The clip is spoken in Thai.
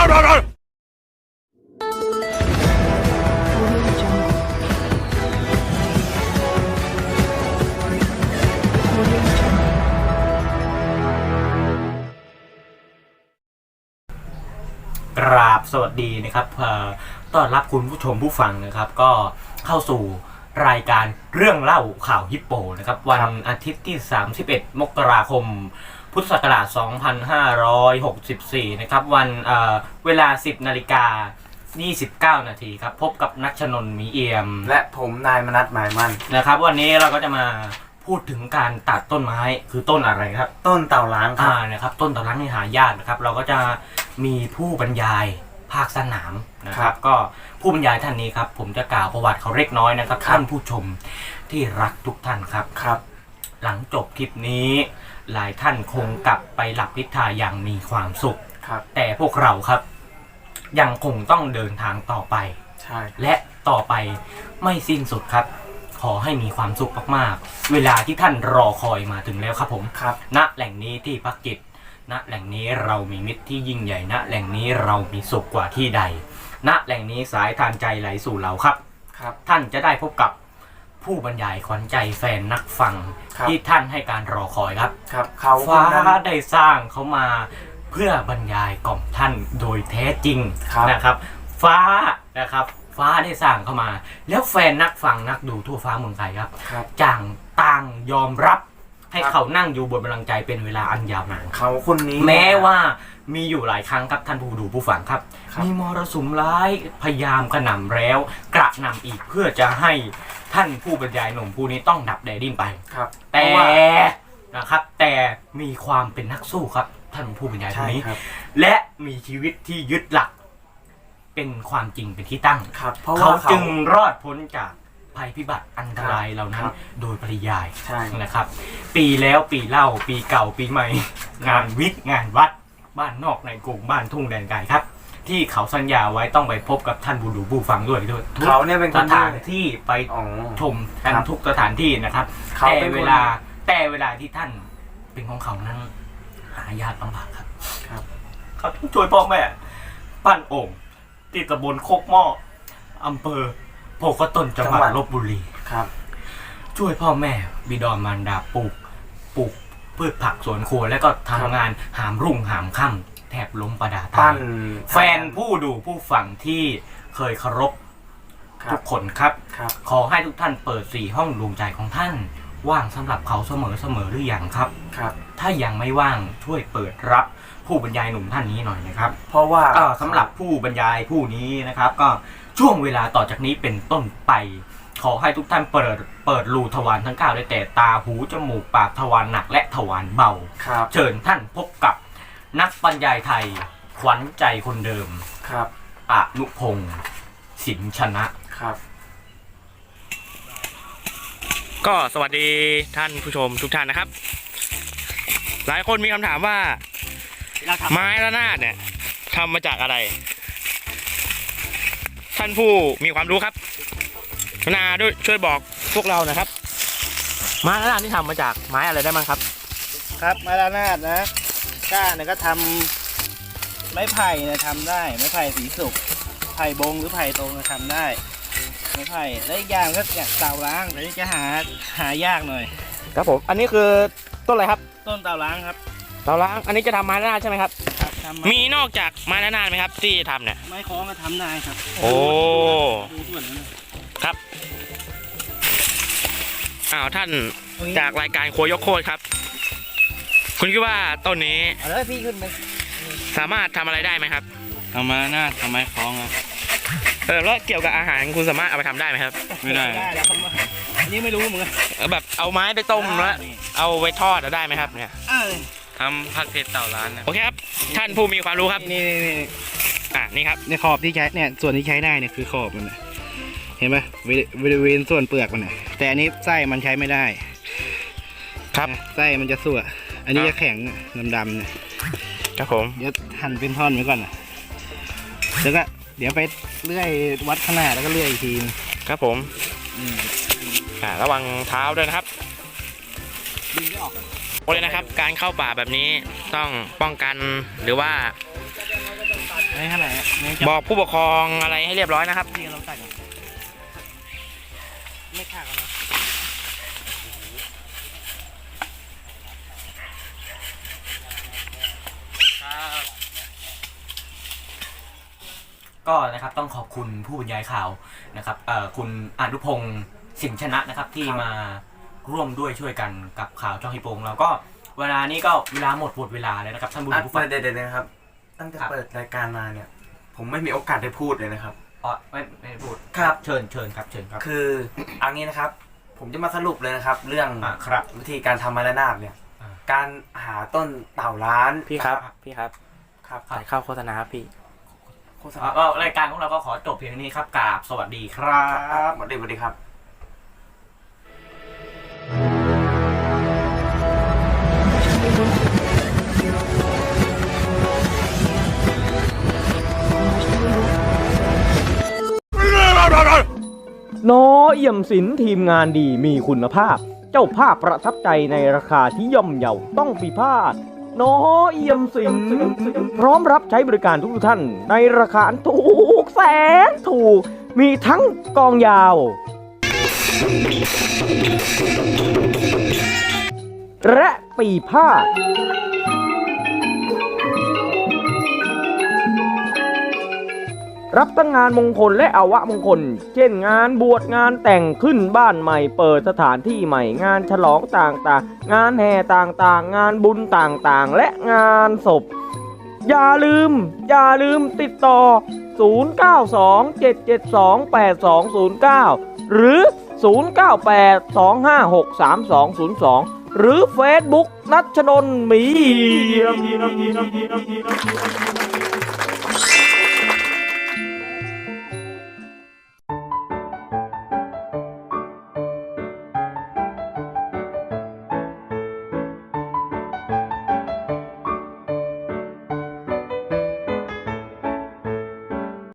กราบสวัสดีนะครับเอ่อต้อนรับคุณผู้ชมผู้ฟังนะครับ ก็เข้าสู่รายการเรื่องเล่าข่าวฮิปโปนะครับ วันอาทิตย์ที่ 31 มกราคม พุทธศักราช 2564 นะครับ วันเอ่อเวลา 10 นาฬิกา 29 นาทีครับ พบกับนัชนนท์หมีเอี่ยม และผมนายมนัทหมายมั่นนะครับ วันนี้เราก็จะมาพูดถึงการตัดต้นไม้คือต้นอะไรครับ ต้นเต่าล้างครัอ่าบนะครับ ต้นตะลังนี่หายากนะครับ เราก็จะมีผู้บรรยายภาคสนามนะคครัรับบก็ผู้บรรยายท่านนี้ครับ ผมจะกล่าวประวัติเขาเล็กน้อยนะครับครับท่านผู้ชมที่รักทุกท่านครับครับ หลังจบคลิปนี้ หลายท่านคงกลับไปหลับนิทราอย่างมีความสุข ครับ แต่พวกเราครับ ยังคงต้องเดินทางต่อไป ใช่และต่อไปไม่สิ้นสุดครับ ขอให้มีความสุขมากๆ เวลาที่ท่านรอคอยมาถึงแล้วครับผม ครับ ณแหล่งนี้ที่พักจิต ณแหล่งนี้เรามีมิตรที่ยิ่งใหญ่ ณแหล่งนี้เรามีสุขกว่าที่ใด ณแหล่งนี้สายทานใจไหลสู่เราครับ ครับ ท่านจะได้พบกับ ผู้บรรยายขวัญใจแฟนนักฟังครับ ที่ท่านให้การรอคอยครับครับเขาคฟ้านนั้นได้สร้างเขามาเพื่อบรรยายกล่อมท่านโดยแท้จริงครับ นะครับ ฟ้านะครับ ฟ้าได้สร้างเข้ามา แล้วแฟนนักฟังนักดูทั่วฟ้าเมืองไทยครับ ครับจ่างต่างยอมรับ ให้ครับเขานั่งอยู่บนบัลลังก์ใจเป็นเวลาอันยาวนานเขาคนนี้แม้ว่ามีอยู่หลายครั้งครับท่านผู้ดูผู้ฟังครับครับมีมรสุมร้ายพยายามกระหน่ำแล้ว กระหน่ำอีกเพื่อจะให้ท่านผู้บรรยายหนุ่มผู้นี้ต้องดับแดดดิ้นไปครับ แต่เพราะว่านะครับ แต่มีความเป็นนักสู้ครับ ท่านผู้บรรยายคใช่นนี้ครับและมีชีวิตที่ยึดหลัก เป็นความจริงเป็นที่ตั้งครับเพราะเขาว่าเขาจึงรอดพ้นจาก ภัยพิบัติอันตรายเหล่านั้คนรับโดยปริยายใช่ นะครับ ปีแล้วปีเล่าปีเก่าปีใหม่ งานวิทย์งานวัด บ้านนอกในกรุงบ้านทุ่งแดนไกลครับ ที่เขาสัญญาไว้ต้องไปพบกับท่านบูดูบูฟังด้วยด้วยทุกเขาเนี่ยเป็นคสนถานที่ที่ไปอ๋อ ชมกันครับทุกสถานที่นะครับเขาแต่เป็นคน เวลาแต่เวลาที่ท่านเป็นของเขานั้น หายากลำบากครับครับเขาต้องช่วยพ่อแม่ ปั้นโอ่งที่ตำบลโคกหม้ออำเภอ โพกตนจังหวัดลบบุรี ครับ ช่วยพ่อแม่บิดอนมารดาปลูกปลูกพืชผักสวนครัวแล้วก็ทำงานหามรุ่งหามค่ำแทบล้มประดาตาปั้ยนแฟนผู้ดูผู้ฟังที่เคยเคารพครัทุบ กคนครับ ครับ ขอให้ทุกท่านเปิดสี่ห้องดวงใจของท่าน ว่างสำหรับเขาเสมอเสมอหรือยังครับ ครับ ถ้ายังไม่ว่างช่วยเปิดรับผู้บรรยายหนุ่มท่านนี้หน่อยนะครับเพราะว่า ก็สำหรับผู้บรรยายผู้นี้นะครับ ก็ ช่วงเวลาต่อจากนี้เป็นต้นไป ขอให้ทุกท่านเปิดเปิดรูทวารทั้งเก้าได้แต่ตาหูจมูกปากทวารหนักและทวารเบา ครับ เชิญท่านพบกับนักบรรยายไทย ขวัญใจคนเดิมครับ อนุพงศ์สินชนะ ครับ ก็สวัสดีท่านผู้ชมทุกท่านนะครับ หลายคนมีคำถามว่าไม้ระนาดเนี่ยทำมาจากอะไร ท่านผู้มีความรู้ครับกรุณาด้วยช่วยบอกพวกเรานะครับ ไม้ระนาดที่ทำมาจากไม้อะไรได้บ้างครับ ครับไม้ระนาดนะก้านเนี่ยก็ทำไม้ไผ่เนี่ยทำได้ไม้ไผ่สีสุกไผ่บงหรือไผ่ตรงเนี่ยทำได้ไม้ไผ่และอีกอย่างก็อย่างเตาล้างแต่นี่จะหาหายากหน่อย ครับผม อันนี้คือต้นอะไรครับ ต้นเตาล้างครับ เตาล้าง อันนี้จะทำไม้ระนาดใช่ไหมครับครับทำมีนอกจากไม้ระนาดไหมครับ ที่จะทำเนี่ย ไม้คล้องก็ทำได้ครับโอ้ ดูส่วนนั้นนะครับ อ้าวท่านจากรายการครัวยกโคตรครับ คุณคิดว่าต้นนี้เอาเลยพี่ขึ้นไปสามารถทำอะไรได้ไหมครับ ทำไม้ระนาดทำไม้คล้องอะเออแล้วเกี่ยวกับอาหารคุณสามารถเอาไปทำได้ไหมครับไม่ได้ได้แล้วอันนี้ไม่รู้เหมือนกันเออแบบเอาไม้ไปต้มแล้วนี่เอาไปทอดเอาได้ไหมครับเนี่ย เอ้ย ทำผัดเผ็ดเต่าร้านโอเคครับ ท่านผู้มีความรู้ครับ นี่นี่นี่อะนี่ครับในขอบที่ใช้เนี่ยส่วนที่ใช้ได้เนี่ยคือขอบมันนะเห็นไหมบริบริเวณส่วนเปลือกมันนะแต่อันนี้ไส้มันใช้ไม่ได้ ครับนะไส้มันจะสั่วอันนี้จะแข็งดำๆเนี่ย ครับผม เดี๋ยวหั่นเป็นท่อนไว้ก่อนนะแล้วก็เดี๋ยวไปเลื่อยวัดขนาดแล้วก็เลื่อยอีกทีนึงครับผม อืมอ่าระวังเท้าด้วยนะครับ ดึงไม่ออก โอเคนะครับ การเข้าป่าแบบนี้ต้องป้องกันหรือว่าเไม่เท่าไหร่อะไม่จะบอกผู้ปกครองอะไรให้เรียบร้อยนะครับพี่เราตัดก่อนไม่ขาดกันนะก็นะครับต้องขอบคุณผู้บรรยายข่าวนะครับเอ่อคุณอนุพงศ์สินชนะนะครับที่มา ร่วมด้วยช่วยกันกับข่าวช่องฮิปโปงเราก็เวลานี้ก็เวลาหมดหมดเวลาเลยนะครับท่านผู้ชอะมผู้ฟังเดี๋ยวเดี๋ยวเดี๋ยวนะครับ ตั้งแต่ครับเปิดรายการมาเนี่ย ผมไม่มีโอกาสได้พูดเลยนะครับอ๋อไม่ไม่ได้พูดครับเชิญเชิญครับเชิญครับคือเอันนี้นะครับ ผมจะมาสรุปเลยนะครับ เรื่องอ่าครับวิธีการทำมาละนาดเนี่ยอ่าการหาต้นเต่าล้านพี่ครับ พี่ครับครับถ่ายเข้าโฆษณาครับพี่โฆษอ่าณาก็รายการของเราก็ขอจบเพียงเท่านี้ครับกราบสวัสดีครับสวัสดีสวัสดีครับ เอี่ยมศิลป์ทีมงานดีมีคุณภาพ เจ้าภาพประทับใจในราคาที่ย่อมเยาต้องพิพาทน้อเอี่ยมศิลพร้อมรับใช้บริการทุกท่าน ในราคาถูกแสนถูก มีทั้งกองยาว และปีพา รับทั้งงานมงคลและอาวะมงคล เช่นงานบวชงานแต่งขึ้นบ้านใหม่ เปิดสถานที่ใหม่ งานฉลองต่างๆ งานแห่ต่างๆ งานบุญต่างๆ และงานศพ อย่าลืม อย่าลืมติดต่อ 0927728209 หรือ 0982563202 หรือ Facebook นัชนนท์หมีเอี่ยม